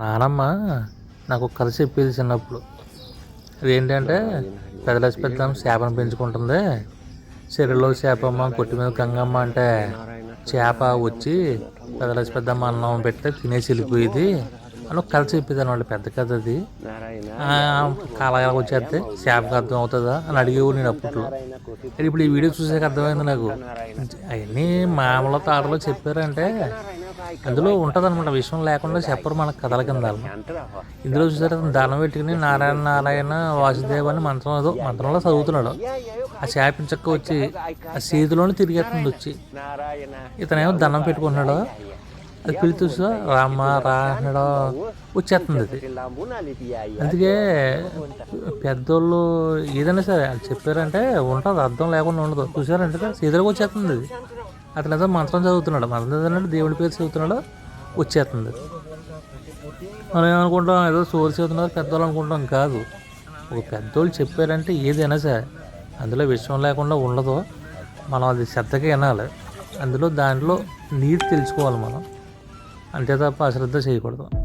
నానమ్మ నాకు ఒక కథ చెప్పేది చిన్నప్పుడు అదేంటంటే పెద్దలసి పెద్దమ్మ చేపను పెంచుకుంటుంది. చెరువులో చేపమ్మ కొట్టి మీద గంగమ్మ అంటే చేప వచ్చి పెద్దలసి పెద్దమ్మ అన్నం పెడితే తినేసి వెళ్ళిపోయేది అని ఒక కథ చెప్పేది అనమాట పెద్ద కథ అది. కాలగా వచ్చేస్తే చేపకి అర్థం అవుతుందా అని అడిగేవాడు నేను అప్పట్లో. ఇప్పుడు ఈ వీడియో చూసాక అర్థమైంది నాకు. అవన్నీ మామూలు తాటలో చెప్పారంటే అందులో ఉంటుందన్నమాట. విషయం లేకుండా చెప్పరు మనకు కథల కింద ఇందులో చూసారు? దానం పెట్టుకుని నారాయణ నారాయణ వాసుదేవ్ అని మంత్రం ఏదో మంత్రంలో చదువుతున్నాడు. ఆ చేప చక్క వచ్చి ఆ సీతులోనే తిరిగేస్తుంది వచ్చి. ఇతనేమో దండం పెట్టుకుంటున్నాడు. అది పిలుతూ రామ రా అన్నాడు వచ్చేస్తుంది అది. అందుకే పెద్దోళ్ళు ఏదైనా సరే వాళ్ళు చెప్పారంటే ఉంటుంది అర్థం లేకుండా ఉండదు. చూసారంటే సీతలకు వచ్చేస్తుంది అది. అతను ఏదో మంత్రం చదువుతున్నాడు. మంత్రం చదివినట్టు దేవుడి పేరు చదువుతున్నాడు. వచ్చేస్తుంది. మనం ఏమనుకుంటాం? ఏదో సోర్స్ చదువుతున్నారు పెద్దవాళ్ళు అనుకుంటాం. కాదు. ఒక పెద్దోళ్ళు చెప్పారంటే ఏదైనా సరే. అందులో విషయం లేకుండా ఉండదు. మనం అది శ్రద్ధగా వినాలి. అందులో దాంట్లో నీరు తెలుసుకోవాలి మనం. అంతే తప్ప అశ్రద్ధ చేయకూడదు.